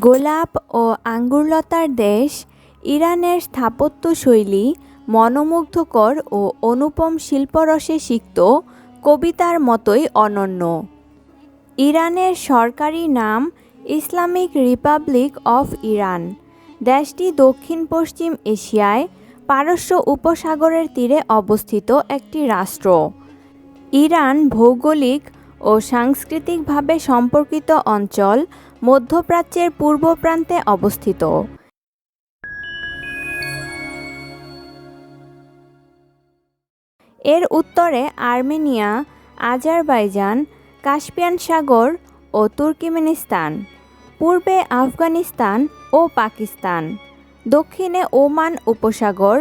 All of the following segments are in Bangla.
গোলাপ ও আঙ্গুরলতার দেশ, ইরানের স্থাপত্যশৈলী মনোমুগ্ধকর ও অনুপম শিল্পরসে সিক্ত, কবিতার মতোই অনন্য। ইরানের সরকারি নাম ইসলামিক রিপাবলিক অফ ইরান। দেশটি দক্ষিণ পশ্চিম এশিয়ায় পারস্য উপসাগরের তীরে অবস্থিত একটি রাষ্ট্র। ইরান ভৌগোলিক ও সাংস্কৃতিকভাবে সম্পর্কিত অঞ্চল মধ্যপ্রাচ্যের পূর্ব প্রান্তে অবস্থিত। এর উত্তরে আর্মেনিয়া, আজারবাইজান, কাস্পিয়ান সাগর ও তুর্কিমেনিস্তান, পূর্বে আফগানিস্তান ও পাকিস্তান, দক্ষিণে ওমান উপসাগর,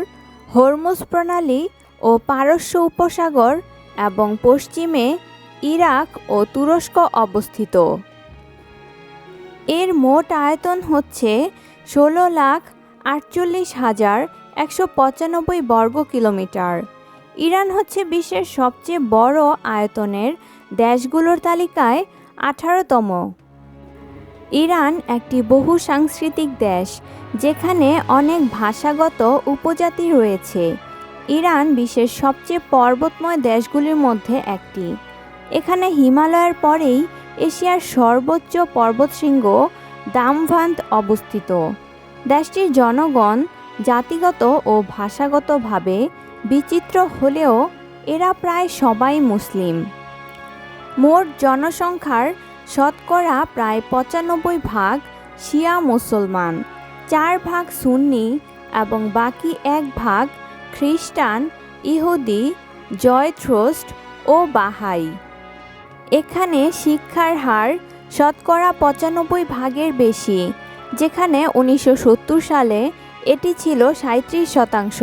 হরমুজ প্রণালী ও পারস্য উপসাগর এবং পশ্চিমে ইরাক ও তুরস্ক অবস্থিত। এর মোট আয়তন হচ্ছে ষোলো লাখ আটচল্লিশ হাজার একশো পঁচানব্বই বর্গ কিলোমিটার। ইরান হচ্ছে বিশ্বের সবচেয়ে বড় আয়তনের দেশগুলোর তালিকায় আঠারোতম। ইরান একটি বহু সাংস্কৃতিক দেশ, যেখানে অনেক ভাষাগত উপজাতি রয়েছে। ইরান বিশ্বের সবচেয়ে পর্বতময় দেশগুলির মধ্যে একটি। এখানে হিমালয়ের পরেই এশিয়ার সর্বোচ্চ পর্বতশৃঙ্গ দামভান্ত অবস্থিত। দেশটির জনগণ জাতিগত ও ভাষাগতভাবে বিচিত্র হলেও এরা প্রায় সবাই মুসলিম। মোট জনসংখ্যার শতকরা প্রায় পঁচানব্বই ভাগ শিয়া মুসলমান, চার ভাগ সুন্নি এবং বাকি এক ভাগ খ্রিস্টান, ইহুদি জয়থ্রোস্ট ও বাহাই। এখানে শিক্ষার হার শতকরা পঁচানব্বই ভাগের বেশি, যেখানে উনিশশো সত্তর সালে এটি ছিল সাঁত্রিশ শতাংশ।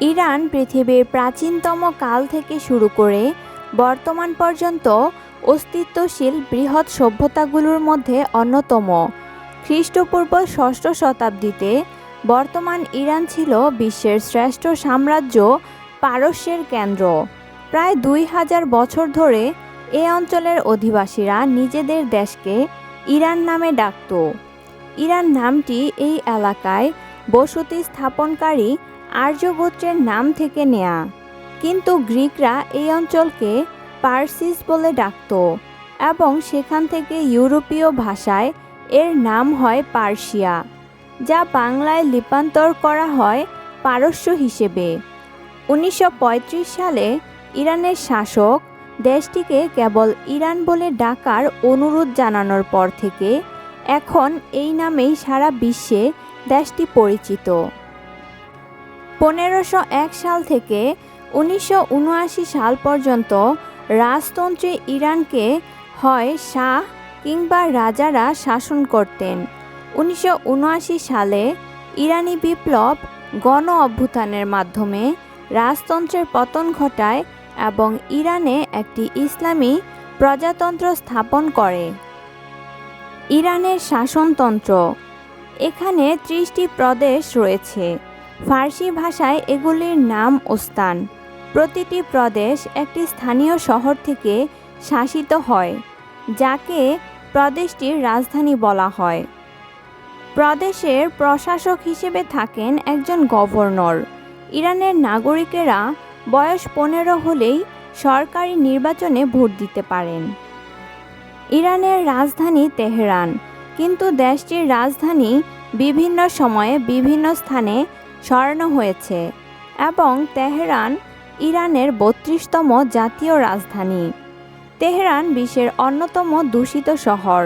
ইরান পৃথিবীর প্রাচীনতম কাল থেকে শুরু করে বর্তমান পর্যন্ত অস্তিত্বশীল বৃহৎ সভ্যতাগুলোর মধ্যে অন্যতম। খ্রিস্টপূর্ব ষষ্ঠ শতাব্দীতে বর্তমান ইরান ছিল বিশ্বের শ্রেষ্ঠ সাম্রাজ্য পারস্যের কেন্দ্র। প্রায় দুই হাজার বছর ধরে এ অঞ্চলের অধিবাসীরা নিজেদের দেশকে ইরান নামে ডাকত। ইরান নামটি এই এলাকায় বসতি স্থাপনকারী আর্যগোত্রের নাম থেকে নেয়া। কিন্তু গ্রিকরা এই অঞ্চলকে পার্সিস বলে ডাকত এবং সেখান থেকে ইউরোপীয় ভাষায় এর নাম হয় পার্সিয়া যা বাংলায় লিপান্তর করা হয় পারস্য হিসেবে। উনিশশো পঁয়ত্রিশ সালে ইরানের শাসক দেশটিকে কেবল ইরান বলে ডাকার অনুরোধ জানানোর পর থেকে এখন এই নামেই সারা বিশ্বে দেশটি পরিচিত। পনেরোশো এক সাল থেকে উনিশশো উনআশি সাল পর্যন্ত রাজতন্ত্রে ইরানকে হয় শাহ কিংবা রাজারা শাসন করতেন। উনিশশো উনআশি সালে ইরানি বিপ্লব গণ অভ্যুত্থানের মাধ্যমে রাজতন্ত্রের পতন ঘটায় এবং ইরানে একটি ইসলামী প্রজাতন্ত্র স্থাপন করে। ইরানের শাসনতন্ত্র। এখানে ত্রিশটি প্রদেশ রয়েছে। ফার্সি ভাষায় এগুলির নাম ও স্থান। প্রতিটি প্রদেশ একটি স্থানীয় শহর থেকে শাসিত হয়, যাকে প্রদেশটির রাজধানী বলা হয়। প্রদেশের প্রশাসক হিসেবে থাকেন একজন গভর্নর। ইরানের নাগরিকেরা বয়স পনেরো হলেই সরকারি নির্বাচনে ভোট দিতে পারেন। ইরানের রাজধানী তেহরান, কিন্তু দেশটির রাজধানী বিভিন্ন সময়ে বিভিন্ন স্থানে সরানো হয়েছে এবং তেহরান ইরানের বত্রিশতম জাতীয় রাজধানী। তেহরান বিশ্বের অন্যতম দূষিত শহর।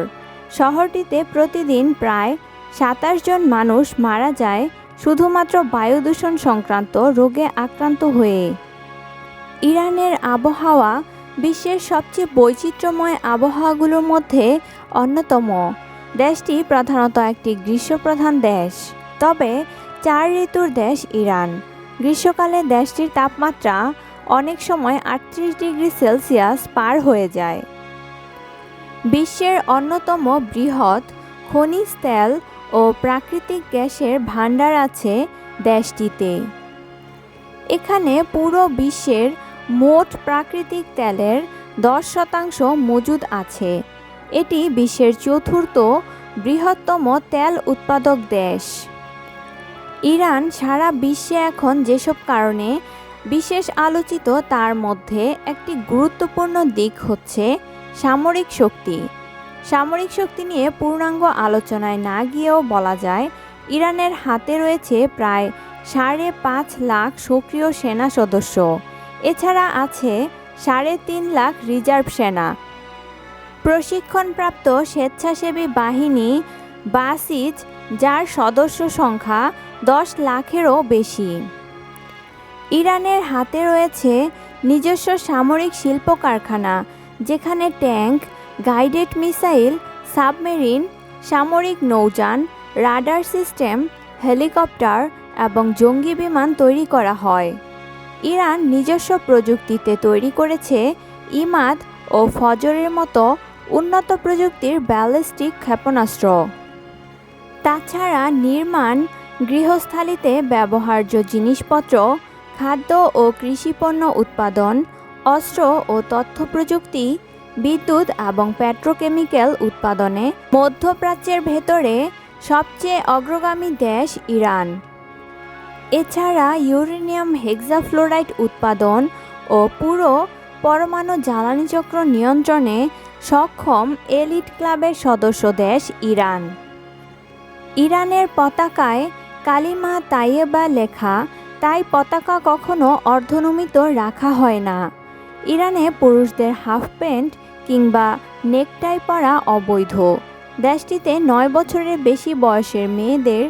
শহরটিতে প্রতিদিন প্রায় সাতাশ জন মানুষ মারা যায় শুধুমাত্র বায়ু দূষণ সংক্রান্ত রোগে আক্রান্ত হয়ে। ইরানের আবহাওয়া বিশ্বের সবচেয়ে বৈচিত্র্যময় আবহাওয়াগুলোর মধ্যে অন্যতম। দেশটি প্রধানত একটি গ্রীষ্মপ্রধান দেশ। তবে চার ঋতুর দেশ ইরান। গ্রীষ্মকালে দেশটির তাপমাত্রা অনেক সময় আটত্রিশ ডিগ্রি সেলসিয়াস পার হয়ে যায়। বিশ্বের অন্যতম বৃহৎ খনিজ তেল ও প্রাকৃতিক গ্যাসের ভাণ্ডার আছে দেশটিতে। এখানে পুরো বিশ্বের মোট প্রাকৃতিক তেলের দশ শতাংশ মজুদ আছে। এটি বিশ্বের চতুর্থ বৃহত্তম তেল উৎপাদক দেশ। ইরান সারা বিশ্বে এখন যেসব কারণে বিশেষ আলোচিত তার মধ্যে একটি গুরুত্বপূর্ণ দিক হচ্ছে সামরিক শক্তি। সামরিক শক্তি নিয়ে পূর্ণাঙ্গ আলোচনায় না গিয়েও বলা যায়, ইরানের হাতে রয়েছে প্রায় সাড়ে পাঁচ লাখ সক্রিয় সেনা সদস্য। এছাড়া আছে সাড়ে তিন লাখ রিজার্ভ সেনা। প্রশিক্ষণপ্রাপ্ত স্বেচ্ছাসেবী বাহিনী বাসিজ যার সদস্য সংখ্যা দশ লাখেরও বেশি। ইরানের হাতে রয়েছে নিজস্ব সামরিক শিল্প কারখানা যেখানে ট্যাঙ্ক গাইডেড মিসাইল, সাবমেরিন, সামরিক নৌযান, রাডার সিস্টেম, হেলিকপ্টার এবং জঙ্গি বিমান তৈরি করা হয়। ইরান নিজস্ব প্রযুক্তিতে তৈরি করেছে ইমাদ ও ফজরের মতো উন্নত প্রযুক্তির ব্যালিস্টিক ক্ষেপণাস্ত্র। তাছাড়া নির্মাণ গৃহস্থালিতে ব্যবহার্য জিনিসপত্র, খাদ্য ও কৃষিপণ্য উৎপাদন, অস্ত্র ও তথ্য প্রযুক্তি বিদ্যুৎ এবং পেট্রোকেমিক্যাল উৎপাদনে মধ্যপ্রাচ্যের ভেতরে সবচেয়ে অগ্রগামী দেশ ইরান। এছাড়া ইউরেনিয়াম হেক্সাফ্লোরাইড উৎপাদন ও পুরো পরমাণু জ্বালানি চক্র নিয়ন্ত্রণে সক্ষম এলিট ক্লাবের সদস্য দেশ ইরান। ইরানের পতাকায় কালিমা তাইয়েবা লেখা, তাই পতাকা কখনো অর্ধনমিত রাখা হয় না। ইরানে পুরুষদের হাফ প্যান্ট কিংবা নেকটাই পরা অবৈধ। দেশটিতে নয় বছরের বেশি বয়সের মেয়েদের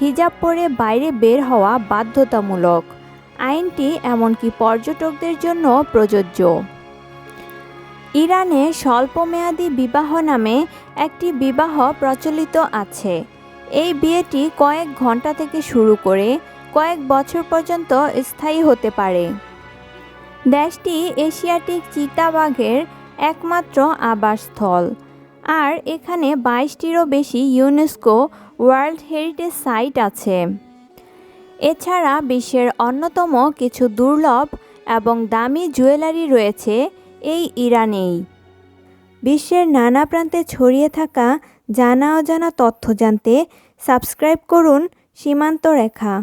হিজাব পরে বাইরে বের হওয়া বাধ্যতামূলক। আইনটি এমনকি পর্যটকদের জন্য প্রযোজ্য। ইরানে স্বল্পমেয়াদী বিবাহ নামে একটি বিবাহ প্রচলিত আছে। এই বিয়েটি কয়েক ঘণ্টা থেকে শুরু করে কয়েক বছর পর্যন্ত স্থায়ী হতে পারে। দেশটি এশিয়াটিক চিতাবাঘের একমাত্র আবাসস্থল। আর এখানে বাইশটিরও বেশি ইউনেস্কো ওয়ার্ল্ড হেরিটেজ সাইট আছে। এছাড়া বিশ্বের অন্যতম কিছু দুর্লভ এবং দামি জুয়েলারি রয়েছে এই ইরানেই। বিশ্বের নানা প্রান্তে ছড়িয়ে থাকা জানা অজানা তথ্য জানতে সাবস্ক্রাইব করুন সীমান্ত রেখা